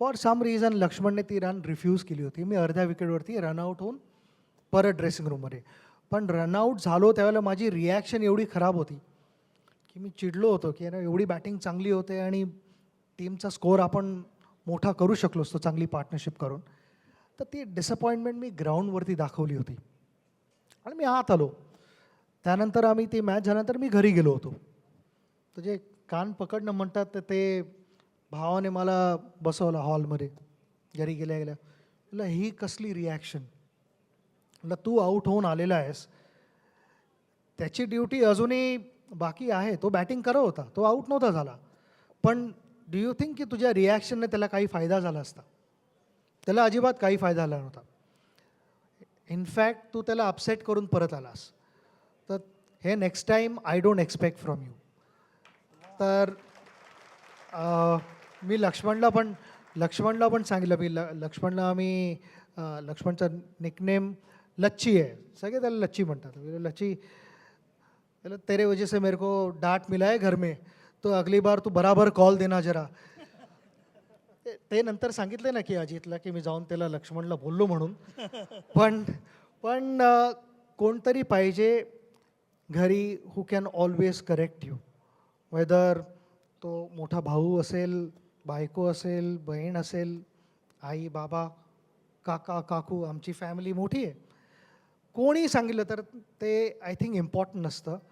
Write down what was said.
For some reason लक्ष्मणने ती run refuse केली होती. मी अर्ध्या विकेटवरती रनआउट होऊन परत ड्रेसिंग रूममध्ये पण रनआउट झालो त्यावेळेला माझी रिॲक्शन एवढी खराब होती. की मी चिडलो होतो की ना एवढी बॅटिंग चांगली होते आणि टीमचा स्कोअर आपण मोठा करू शकलो असतो चांगली पार्टनरशिप करून. तर ती डिसअपॉइंटमेंट मी ग्राउंडवरती दाखवली होती. आणि मी आत आलो. त्यानंतर आम्ही ती मॅच झाल्यानंतर मी घरी गेलो होतो. तर जे कान पकडणं म्हणतात तर ते भावाने मला बसवलं हॉलमध्ये घरी गेल्या गेल्या. म्हटलं ही कसली रिॲक्शन म्हटलं तू आऊट होऊन आलेला आहेस. त्याची ड्युटी अजूनही बाकी आहे. तो बॅटिंग करत होता. तो आऊट नव्हता झाला. पण डू यू थिंक की तुझ्या रिॲक्शनने त्याला काही फायदा झाला असता? त्याला अजिबात काही फायदा झाला नव्हता. इनफॅक्ट तू त्याला अपसेट करून परत आलास. तर हे next time I don't expect from you तर मी लक्ष्मणला पण लक्ष्मणला पण सांगितलं. मी ल लक्ष्मणला आम्ही लक्ष्मणचा निकनेम लच्ची आहे. सगळे त्याला लच्ची म्हणतात. लच्ची त्याला तेरे वजह से मेरे को डाट मिला है घर में. तो अगली बार तू बराबर कॉल देना जरा. ते- नंतर सांगितले ना की अजितला की मी जाऊन त्याला लक्ष्मणला बोललो म्हणून. पण पण कोणतरी पाहिजे घरी who can always correct you whether तो मोठा भाऊ असेल बायको असेल बहीण असेल आई बाबा काका काकू आमची फॅमिली मोठी आहे. कोणी सांगितलं तर ते आय थिंक इम्पॉर्टंट नसतं.